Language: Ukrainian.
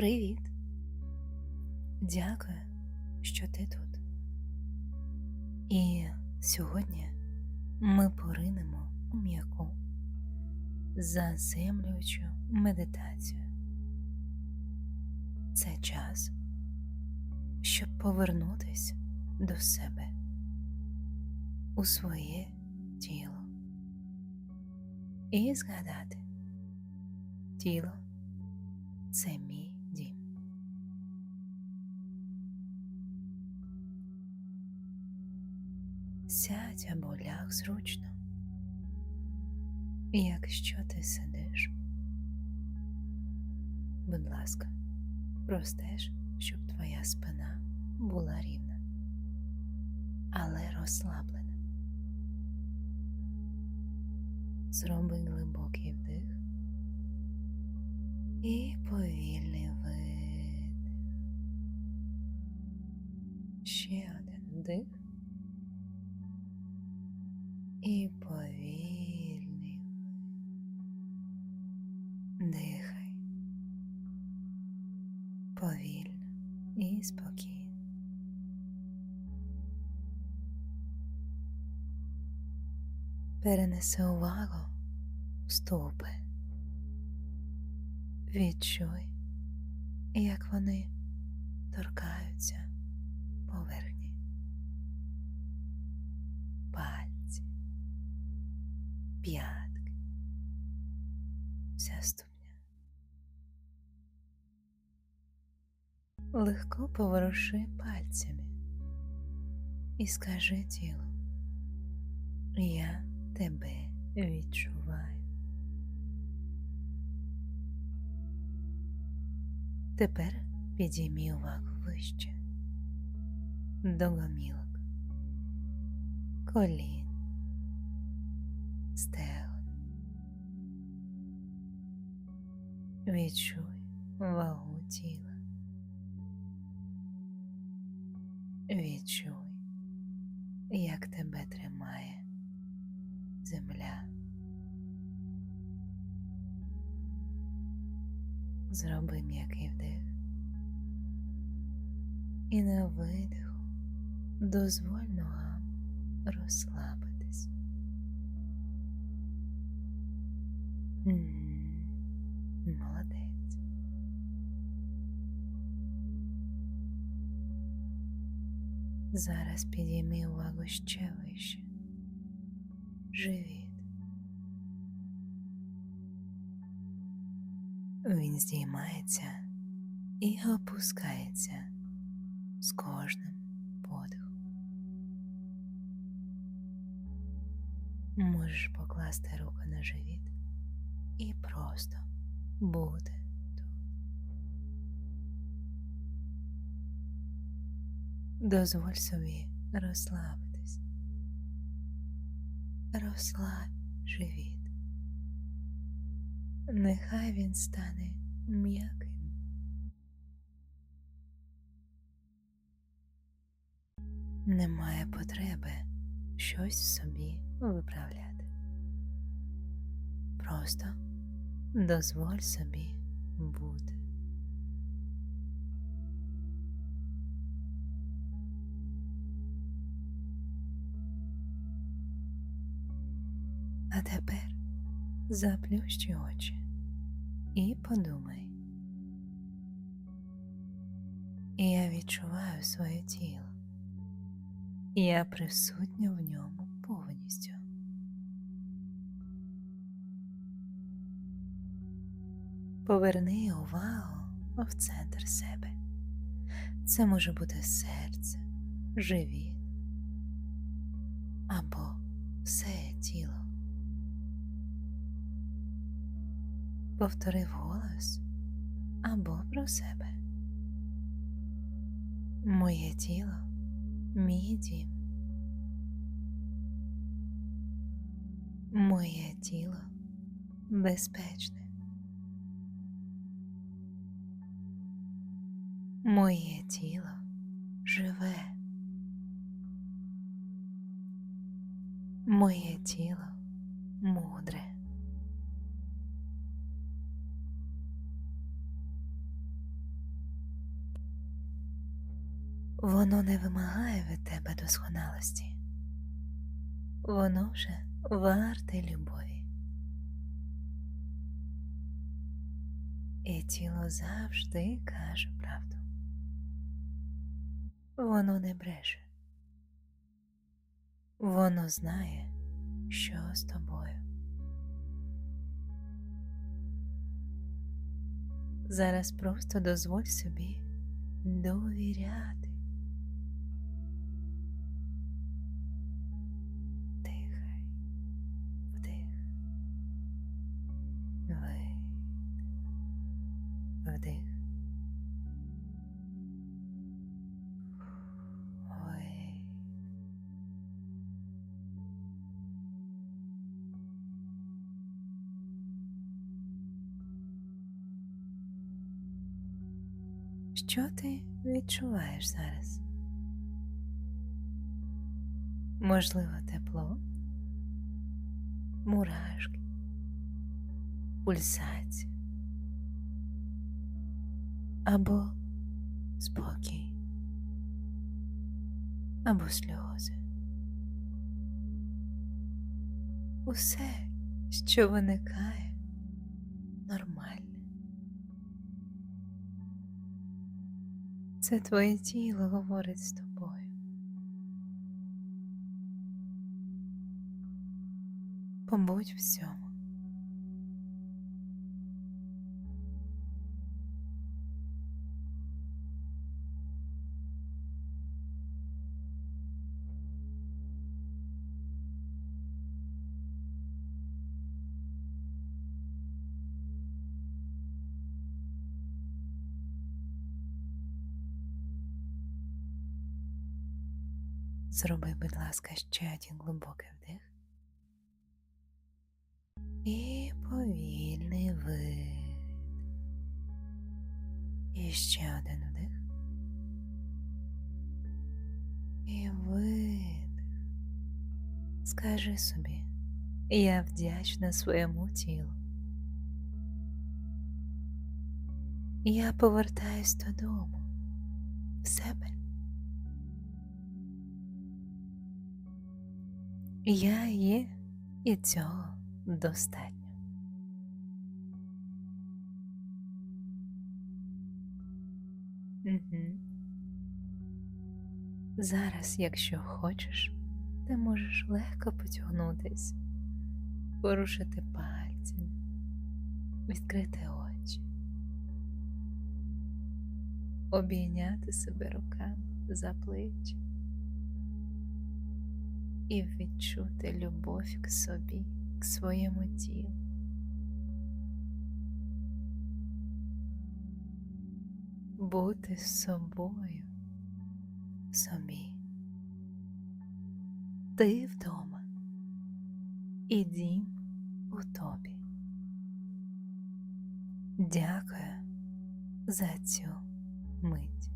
Привіт. Дякую, що ти тут. І сьогодні ми поринемо у м'яку, заземлюючу медитацію. Це час, щоб повернутися до себе у своє тіло і згадати тіло це Сядь або ляг зручно. Якщо ти сидиш, будь ласка, простеж, щоб твоя спина була рівна, але розслаблена. Зроби глибокий вдих і повільний видих. Ще один вдих повільний. Дихай повільно і спокійно. Перенеси увагу в стопи. Відчуй, як вони торкаються поверхні, п'ятки, вся ступня. Легко поворуши пальцями і скажи тілу, я тебе відчуваю. Тепер підіймі увагу вище до гомілок, колін, стегон. Відчуй вагу тіла. Відчуй, як тебе тримає земля. Зроби м'який вдих і на видиху дозволь ногам розслабитись. Молодець. Зараз підійми увагу ще вище. Живіт. Він здіймається і опускається з кожним подихом. Можеш покласти руку на живіт і просто бути тут. Дозволь собі розслабитись. Розслаб живіт. Нехай він стане м'яким. Немає потреби щось собі виправляти. Просто дозволь собі бути. А тепер заплющи очі і подумай. Я відчуваю своє тіло. Я присутня в ньому повністю. Поверни увагу в центр себе. Це може бути серце, живіт або все тіло. Повтори вголос або про себе. Моє тіло, мій дім. Моє тіло безпечне. Моє тіло живе. Моє тіло мудре. Воно не вимагає від тебе досконалості. Воно вже варте любові. І тіло завжди каже правду. Воно не бреше. Воно знає, що з тобою. Зараз просто дозволь собі довіряти. Що ти відчуваєш зараз? Можливо, тепло, мурашки, пульсація або спокій, або сльози. Усе, що виникає, нормально. Це твоє тіло говорить з тобою. Побудь в цьому. Зроби, будь ласка, ще один глибокий вдих. І повільний вид. І ще один вдих. І видих. Скажи собі, я вдячна своєму тілу. Я повертаюсь додому в себе. Я є і цього достатньо. Угу. Зараз, якщо хочеш, ти можеш легко потягнутися, порушити пальцями, відкрити очі, обійняти себе руками за плечі і відчути любов к собі, к своєму тілу. Бути з собою, собі. Ти вдома і дім у тобі. Дякую за цю мить.